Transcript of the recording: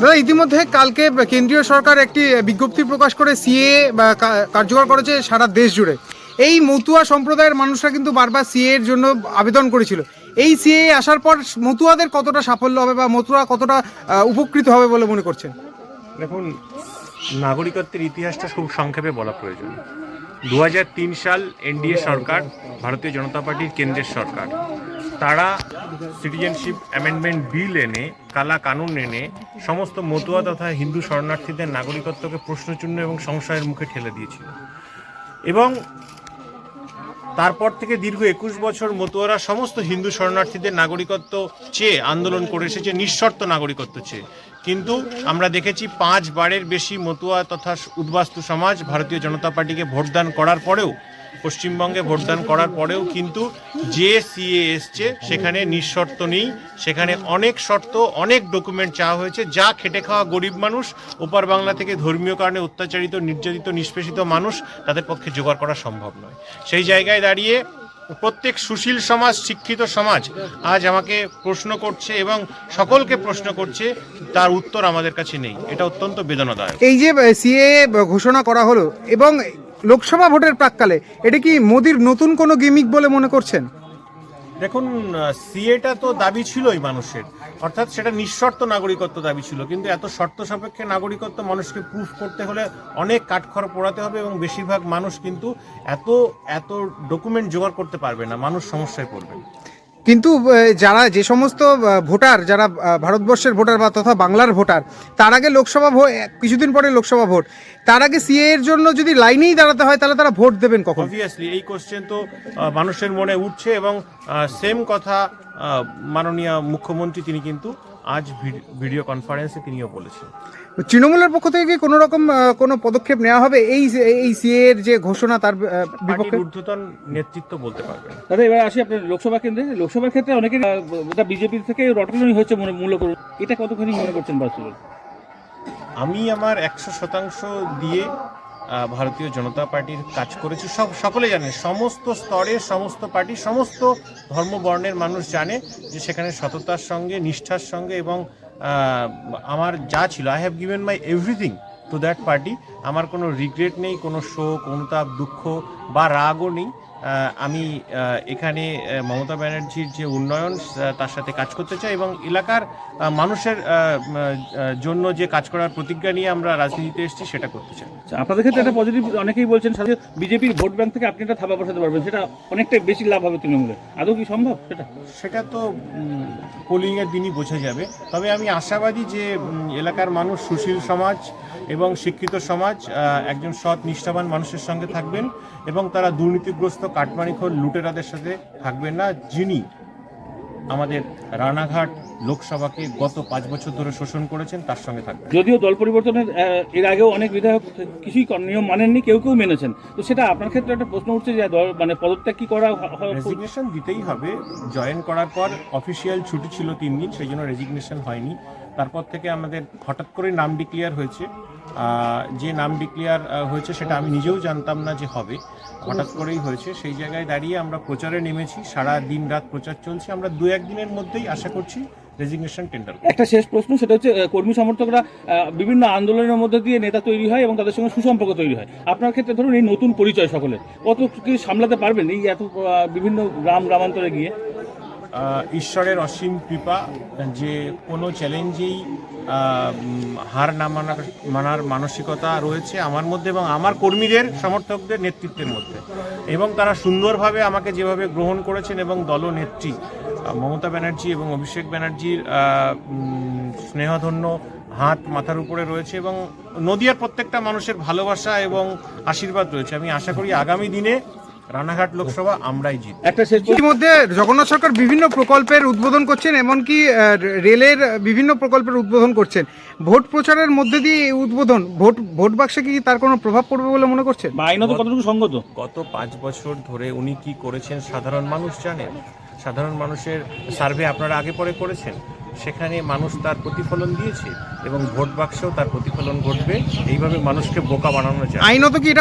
দাদা ইতিমধ্যে কালকে কেন্দ্রীয় সরকার একটি বিজ্ঞপ্তি প্রকাশ করে সিএ কার্যকর করেছে সারা দেশ জুড়ে। এই মতুয়া সম্প্রদায়ের মানুষরা কিন্তু বারবার সিএ এর জন্য আবেদন করেছিল। এই সিএ আসার পর মতুয়াদের কতটা সাফল্য হবে বা মতুয়া কতটা উপকৃত হবে বলে মনে করছেন? দেখুন, নাগরিকত্বের ইতিহাসটা খুব সংক্ষেপে বলা প্রয়োজন। দু হাজার তিন সাল এনডিএ সরকার, ভারতীয় জনতা পার্টির কেন্দ্রের সরকার। তারা সিটিজেনশিপ অ্যামেন্ডমেন্ট বিল এনে, কালা কানুন এনে, সমস্ত মতুয়া তথা হিন্দু শরণার্থীদের নাগরিকত্বকে প্রশ্নচিহ্ন এবং সংশয়ের মুখে ঠেলে দিয়েছিল। এবং তারপর থেকে দীর্ঘ একুশ বছর মতুয়ারা সমস্ত হিন্দু শরণার্থীদের নাগরিকত্ব চেয়ে আন্দোলন করে এসেছে, নিঃশর্ত নাগরিকত্ব চেয়ে। কিন্তু আমরা দেখেছি পাঁচ বারের বেশি মতুয়া তথা উদ্বাস্তু সমাজ ভারতীয় জনতা পার্টিকে ভোটদান করার পরেও, পশ্চিমবঙ্গে ভোটদান করার পরেও কিন্তু যে সিএ এসছে, সেখানে নিঃশর্ত নেই, সেখানে অনেক শর্ত, অনেক ডকুমেন্ট চাওয়া হয়েছে, যা খেটে খাওয়া গরিব মানুষ, ওপার বাংলা থেকে ধর্মীয় কারণে অত্যাচারিত, নির্যাতিত, নিষ্পেষিত মানুষ তাদের পক্ষে জোগাড় করা সম্ভব নয়। সেই জায়গায় দাঁড়িয়ে প্রত্যেক সুশীল সমাজ, শিক্ষিত সমাজ আজ আমাকে প্রশ্ন করছে এবং সকলকে প্রশ্ন করছে, তার উত্তর আমাদের কাছে নেই। এটা অত্যন্ত বেদনাদায়ক। এই যে সিএ ঘোষণা করা হলো এবং লোকসভা ভোটের প্রাককালে, এটা কি মোদির নতুন কোনো গিমিক বলে মনে করছেন? দেখুন সিএটা তো দাবি ছিলই মানুষের। অর্থাৎ সেটা নিঃশর্ত নাগরিকত্ব দাবি ছিল, কিন্তু এত শর্ত সাপেক্ষে নাগরিকত্ব মানুষকে প্রুফ করতে হলে অনেক কাঠখড় পোড়াতে হবে এবং বেশিরভাগ মানুষ কিন্তু এত এত ডকুমেন্ট জোগাড় করতে পারবে না, মানুষ সমস্যায় পড়বে। কিন্তু যারা যে সমস্ত ভোটার, যারা ভারতবর্ষের ভোটার বা তথা বাংলার ভোটার, তার আগে লোকসভা ভোট কিছুদিন পরে লোকসভা ভোট। তার আগে সিএ এর জন্য যদি লাইনেই দাঁড়াতে হয়, তাহলে তারা ভোট দেবেন কখন? অবভিয়াসলি এই কোশ্চেন তো মানুষের মনে উঠছে এবং সেম কথা মাননীয় মুখ্যমন্ত্রী, তিনি কিন্তু আজ ভিড- ভিডিও কনফারেন্সে তিনিও বলেছেন। তৃণমূলের পক্ষ থেকে কি কোনো রকম কোনো পদক্ষেপ নেওয়া হবে? এই এই সিএ এর যে ঘোষণা তার বিপক্ষে? ঊর্ধ্বতন নেতৃত্ব বলতে পারবেন। দাদা এবার আসি আপনার লোকসভা কেন্দ্রে। লোকসভার ক্ষেত্রে অনেকের আহ, এটা বিজেপি থেকে রটানি হয়েছে মনে মূলত এটা কতখানি মনে করছেন বাস্তবে? আমি আমার একশো শতাংশ দিয়ে ভারতীয় জনতা পার্টির কাজ করেছি। সব সকলে জানে, সমস্ত স্তরে সমস্ত পার্টি, সমস্ত ধর্মবর্ণের মানুষ জানে যে সেখানে সততার সঙ্গে, নিষ্ঠার সঙ্গে এবং আমার যা ছিল I have given my everything to that party আমার কোনো রিগ্রেট নেই, কোনো শোক, অনুতাপ, দুঃখ বা রাগও নেই। আমি এখানে মমতা ব্যানার্জির যে উন্নয়ন তার সাথে কাজ করতে চাই এবং এলাকার মানুষের জন্য যে কাজ করার প্রতিজ্ঞা নিয়ে আমরা রাজনীতিতে এসেছি সেটা করতে চাই। আচ্ছা, আপনাদের ক্ষেত্রে একটা পজিটিভ অনেকেই বলছেন সাথে বিজেপির ভোট ব্যাংক থেকে আপনি একটা থাবা বসাতে পারবেন সেটা অনেকটাই বেশি লাভ হবে তৃণমূলের আদৌ কি সম্ভব সেটা? সেটা তো পোলিংয়ের দিনই বোঝা যাবে। তবে আমি আশাবাদী যে এলাকার মানুষ সুশীল সমাজ এবং শিক্ষিত সমাজ একজন সৎ নিষ্ঠাবান মানুষের সঙ্গে থাকবেন এবং তারা দুর্নীতিগ্রস্ত কাটমানিখোর লুটেরাদের সাথে থাকবেন না যিনি আমাদের রানাঘাট লোকসভাকে গত পাঁচ বছর ধরে শোষণ করেছেন তার সঙ্গে থাকবেন। যদিও দল পরিবর্তনের এর আগেও অনেক বিধায়ক কিছুই নিয়ম মানেননি কেউ কেউ মেনেছেন। তো সেটা আপনার ক্ষেত্রে একটা প্রশ্ন উঠছে যে দল মানে পদত্যাগ কি করা রেজিগনেশন দিতেই হবে। জয়েন করার পর অফিসিয়াল ছুটি ছিল তিন দিন সেই জন্য রেজিগনেশন হয়নি। তারপর থেকে আমাদের হঠাৎ করে নাম ডিক্লেয়ার হয়েছে। যে নাম ডিক্লেয়ার হয়েছে সেটা আমি নিজেও জানতাম না যে হবে। হঠাৎ করেই হয়েছে। সেই জায়গায় দাঁড়িয়ে আমরা প্রচারে নেমেছি। সারা দিন রাত প্রচার চলছে। আমরা দু একদিনের মধ্যেই আশা করছি রেজিগনেশন টেন্ডার একটা শেষ প্রশ্ন সেটা হচ্ছে কর্মী সমর্থকরা বিভিন্ন আন্দোলনের মধ্যে দিয়ে নেতা তৈরি হয় এবং তাদের সঙ্গে সুসম্পর্ক তৈরি হয়। আপনার ক্ষেত্রে ধরুন এই নতুন পরিচয় সকলের কত কি সামলাতে পারবেন এই এত বিভিন্ন গ্রাম গ্রামান্তরে গিয়ে? ঈশ্বরের অসীম কৃপা যে কোনো চ্যালেঞ্জেই হার না মানার মানার মানসিকতা রয়েছে আমার মধ্যে এবং আমার কর্মীদের সমর্থকদের নেতৃত্বের মধ্যে। এবং তারা সুন্দরভাবে আমাকে যেভাবে গ্রহণ করেছেন এবং দলনেত্রী মমতা ব্যানার্জি এবং অভিষেক ব্যানার্জির স্নেহধন্য হাত মাথার উপরে রয়েছে এবং নদিয়ার প্রত্যেকটা মানুষের ভালোবাসা এবং আশীর্বাদ রয়েছে। আমি আশা করি আগামী দিনে রানাঘাট লোকসভা আমরাই জিত একটা শেষ ইতিমধ্যে জগন্নাথ সরকার বিভিন্ন প্রকল্পের উদ্বোধন করছেন এমনকি রেলের বিভিন্ন প্রকল্পের উদ্বোধন করছেন। ভোট প্রচারের মধ্যে দিয়ে এই উদ্বোধন ভোট ভোট বাক্সে কি তার কোনো প্রভাব পড়বে বলে মনে করছেন? বা আইনত কতটুকু সঙ্গত? গত পাঁচ বছর ধরে উনি কি করেছেন সাধারণ মানুষ জানেন? সাধারণ মানুষের সার্ভে আপনারা আগে পরে করেছেন, সেখানে মানুষ তার প্রতিফলন দিয়েছে এবং ভোট বাক্সেও তার প্রতিফলন ঘটবে। এইভাবে মানুষকে বোকা বানানো যায়। আইনত কি এটা